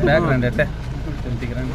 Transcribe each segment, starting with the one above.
Back రండి అట్టే ఇంటికి రండి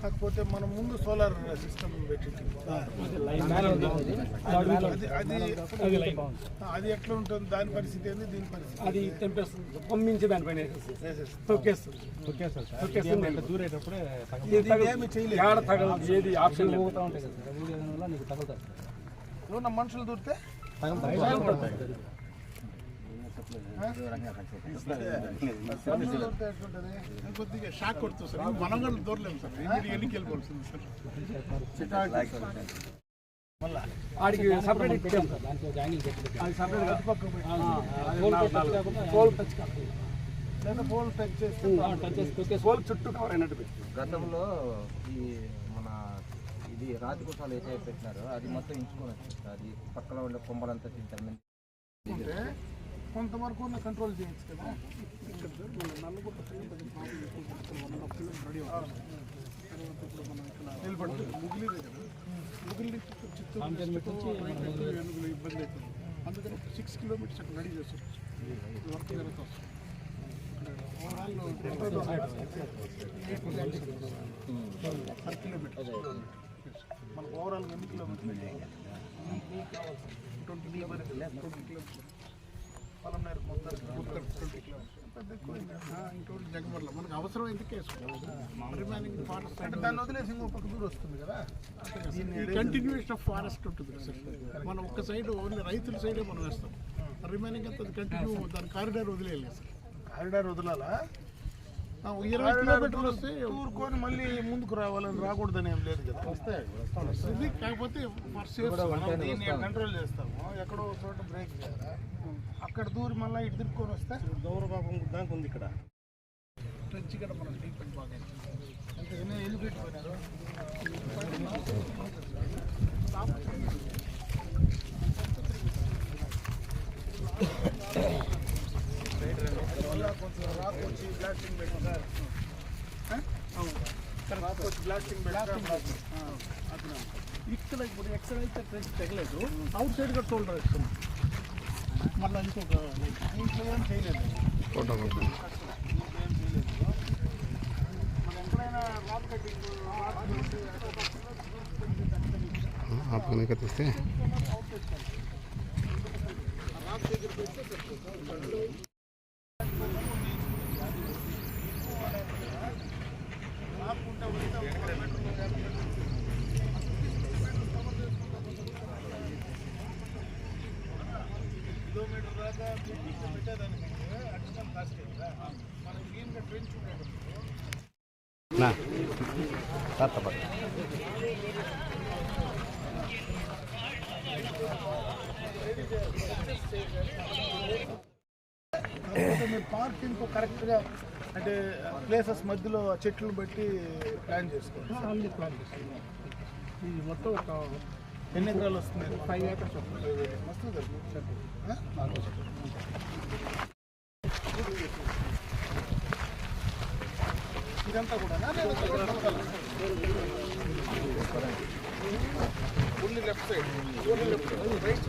కాకపోతే మనం ముందు సోలార్ సిస్టమ్ పెట్టి అది అది అది ఎట్లా ఉంటుంది? దాని పరిస్థితి ఏంది? దీని పరిస్థితి అది తెంపేస్తుంది పంపించి దానిపైన దూరేటప్పుడే ఏది ఆప్షన్ ఊగుతా ఉంటాయి కదా ఊగడం వల్ల నీకు తగులుతుంది ఏమన్నా మనుషులు దూరితే మనుషులు దూరితే ఎట్లుంటది కొద్దిగా షాక్ కొడుతుంది సార్ మనం కూడా దూరలేము సార్ ఎన్నికి సార్ ఆడికి సపరేట్ ఇచ్చాం ఫోల్ టచ్ టచ్ చేస్తే ఫోల్ చుట్టూ కవర్ అయినట్టు పెట్టి. గతంలో ఈ మన ఇది రాతి కుసాలు ఏదైతే పెట్టినారో అది మొత్తం ఇంచుకొని వచ్చింది అది పక్కన ఉండే కొమ్మలంతా తింటారు. కొంతవరకు కంట్రోల్ చేయొచ్చు కదా. నిలబడుతుంది ముగిలి ముగిలి చిత్తూరు ఏనుగులు ఇబ్బంది అవుతుంది అందుకని ఒక సిక్స్ కిలోమీటర్స్ అక్కడ రెడీ చేస్తాం వర్క్ జరుగుతాం పర్ కిలోమీటర్ మనకు ఓవరాల్ ఎన్ని కిలోమీటర్లు ట్వంటీ కిలోమీటర్స్ ట్వంటీ కిలోమీటర్స్ ఇంకోటి జగమర్ల మనకు అవసరం ఎందుకు వేసుకోవాలి రిమైనింగ్ ఫారెస్ట్ అంటే దాన్ని వదిలేసి ఇంకో పక్క దూరం వస్తుంది కదా? కంటిన్యూషన్ ఆఫ్ ఫారెస్ట్ ఉంటుంది సార్? మనం ఒక సైడ్ ఓన్లీ రైతుల సైడే మనం వేస్తాం. రిమైనింగ్ అంతా కంటిన్యూ దాని కారిడార్ వదిలేయాలి సార్. కారిడార్ వదలాలా? ఆ, ఇరవై కిలోమీటర్లు వస్తే ఊరుకొని మళ్ళీ ముందుకు రావాలని రాకూడదని ఏం లేదు కదా? వస్తాయి వస్తుంది కాకపోతే కంట్రోల్ చేస్తాము. ఎక్కడో చోట బ్రేక్ చేయాలి? అక్కడ దూరి మళ్ళీ ఇటు తిరుక్కొని వస్తే? గౌరవభాగం దానికి ఉంది ఇక్కడ. ట్రెంచ్ ఇక్కడ మనం అండ్ బాగా అంటే ఎన్ని ఎన్ని పెట్టిపోయినారు కొంచెం రాక్ వచ్చి బ్లాస్టింగ్ పెట్టారు ఇక్కడ ఇప్పుడు ఎక్కడ అయితే ట్రెంచ్ తగలేదు అవుట్ సైడ్ కూడా టోల్డర్ వేస్తున్నాం మళ్ళీ ఇంకొక ఇంట్లో ఏం చేయలేదు ఫోటో ఫోటో ఏం చేయలేదు మనం ఎక్కడైనా రాక్ కటింగ్ ఆ పని కత్తిస్తే కిలోమీటర్ దాకా బ్రిటిష్ పెట్టేదానికి అడిషనల్ కాస్ట్ కదా పార్కింగ్ కరెక్ట్గా అంటే ప్లేసెస్ మధ్యలో చెట్లు బట్టి ప్లాన్ చేసుకోండి ప్లాన్ చేస్తున్నాం ఇది మొత్తం ఒక ఎన్ని ఎకరాలు వస్తుంది? ఫైవ్ ఏకర్స్ వస్తుంది? ఇదంతా కూడా only left side. Only left right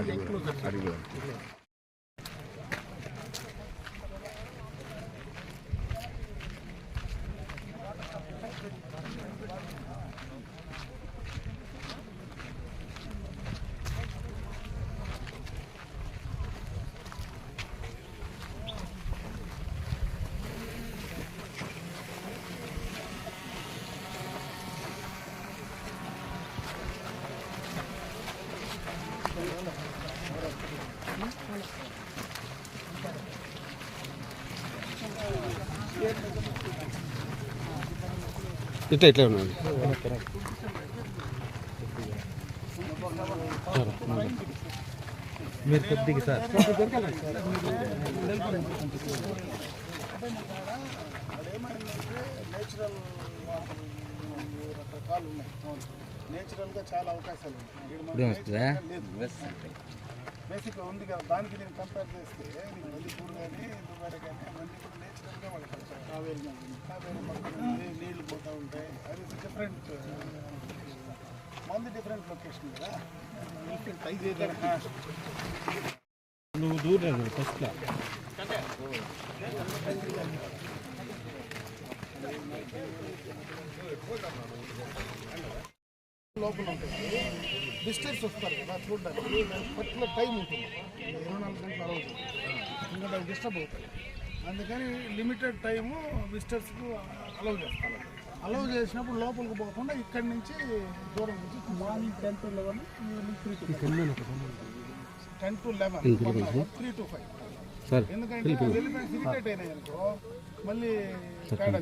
మొత్తం రైట్ ఇట్లా ఇట్లా ఉన్నాడు మీరు కొద్దిగా సార్. నేచురల్గా చాలా అవకాశాలు ఉన్నాయి. బేసిక్గా ఉంది కదా దానికి నేను కంపేర్ చేస్తే నీకు మల్లిపూర్ కానీ దుబాయ్ కానీ అవన్నీ కూడా నేచురల్గా వాడతారు కావేరి నది కావేరి పక్కన నీళ్ళు పోతూ ఉంటాయి. అది డిఫరెంట్ మంది డిఫరెంట్ లొకేషన్ కదా. ట్రై చేద్దాం నువ్వు దూరం ఫస్ట్ లోపల ఉంటుంది. విజిటర్స్ వస్తారు కదా చూడడానికి. పర్టికులర్ టైం ఉంటుంది. ఇరవై నాలుగు గంటలు అలౌ ఎందుకంటే అవి డిస్టర్బ్ అవుతాయి. అందుకని లిమిటెడ్ టైము విజిటర్స్కు అలౌ చేస్తారు. అలౌ చేసినప్పుడు లోపలికి పోకుండా ఇక్కడి నుంచి దూరం నుంచి morning ten to eleven three to ten to eleven three to five sir ఎందుకంటే ఎలిఫెంట్స్ ఇరిటేట్ అయినాయి అనుకో మళ్ళీ తేడా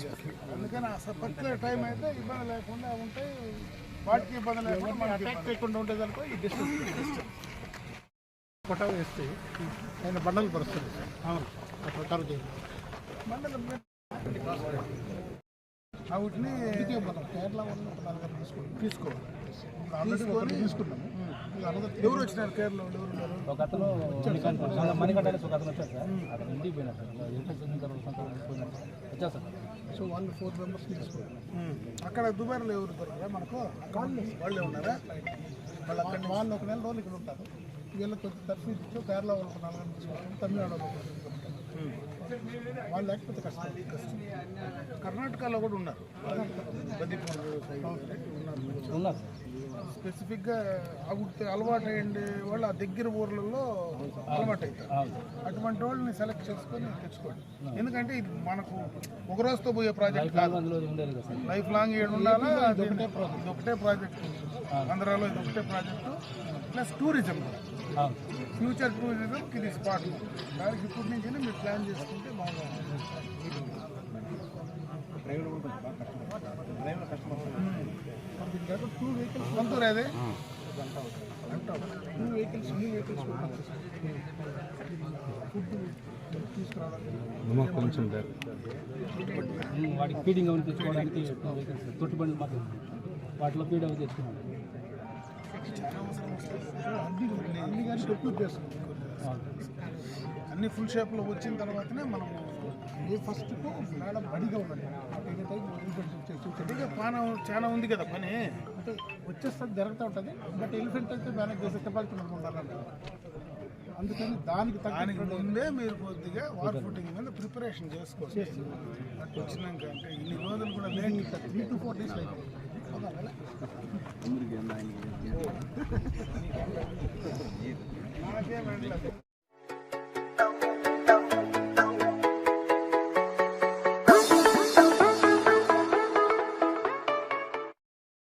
అందుకని అసలు పర్టికులర్ టైం అయితే ఇబ్బంది లేకుండా ఉంటాయి వాటికి ఇబ్బంది లేకుండా మనకి అటాక్ చేయకుండా ఉండేది అనుకో ఈ డిస్టెన్స్ కొట్టా వేస్తే ఆయన బండలు పరుస్తుంది అవును. అట్లా బండలు వాటిని కేరళ వాళ్ళు ఒక నలుగురు తీసుకోవాలి. తీసుకోవాలి తీసుకొని తీసుకున్నాము ఎవరు వచ్చినారు కేరళ ఒక అతను మణికంఠ ఒక అతను వచ్చాడు సార్. అతను ఇంటికి సార్. ఇంటికి వచ్చిన తర్వాత సంతకం తీసుకున్నాడు సార్ వచ్చా సార్. సో వాళ్ళు ఫోర్ మెంబర్స్ తీసుకోవాలి అక్కడ దుబాయ్లో ఎవరు దొరకరా మనకు? వాళ్ళు వాళ్ళే ఉన్నారా? వాళ్ళు అక్కడ వాళ్ళు ఒక నెల రోజులు ఇక్కడ ఉంటారు. వీళ్ళకి కొంచెం తరఫు ఇచ్చు కేరళ వాళ్ళు ఒక నలుగురు తీసుకోవాలి తమిళనాడు వాళ్ళు లేకపోతే కష్టం. కర్ణాటకలో కూడా ఉన్నారు. ఉన్నారు. స్పెసిఫిక్గా అగుడితే అలవాటు అయ్యండి వాళ్ళు ఆ దగ్గర ఊర్లలో అలవాటు అవుతారు అటువంటి వాళ్ళని సెలెక్ట్ చేసుకొని తెచ్చుకోండి. ఎందుకంటే ఇది మనకు ఒక రోజుతో పోయే ప్రాజెక్ట్ కాదు. లైఫ్ లాంగ్ ఏడు ఉండాలా? ఇది ఒకటే ప్రాజెక్ట్ ఆంధ్రాలో ఇది ఒకటే ప్రాజెక్టు ప్లస్ టూరిజం ఫ్యూచర్ టూరిజంకి ఇది స్పాట్ దానికి ఇప్పటి నుంచి మీరు ప్లాన్ ఉంటే బాగా టూ వెహికల్స్ సొంతూరు అదే టూ వెహికల్స్ వెహికల్స్ ఫుడ్ తీసుకురావడానికి కొంచెం వాడికి ఫీడింగ్ తెచ్చుకోవడానికి తొట్టి బండ్లు మాత్రం వాటిలో ఫీడ్ అవి తెచ్చుకున్నాం అన్ని కానీ అన్ని ఫుల్ షేప్లో వచ్చిన తర్వాతనే మనం ఏ ఫస్ట్ మేడం రెడీగా ఉండండి రెడీగా పాన చాలా ఉంది కదా పని. అంటే వచ్చేస్తుంది జరుగుతూ ఉంటుంది. బట్ ఎలిఫెంట్ అయితే మేనేజ్ చేసే కెపాసిటీ ఉండాలండి అందుకని దానికి దానికి ముందే మీరు కొద్దిగా వార్ ఫుటింగ్ మీద ప్రిపరేషన్ చేసుకోవచ్చు అటు వచ్చినాక అంటే ఇన్ని రోజులు కూడా late three to four days అయిపోయింది. నాకేం వెళ్ళలేదు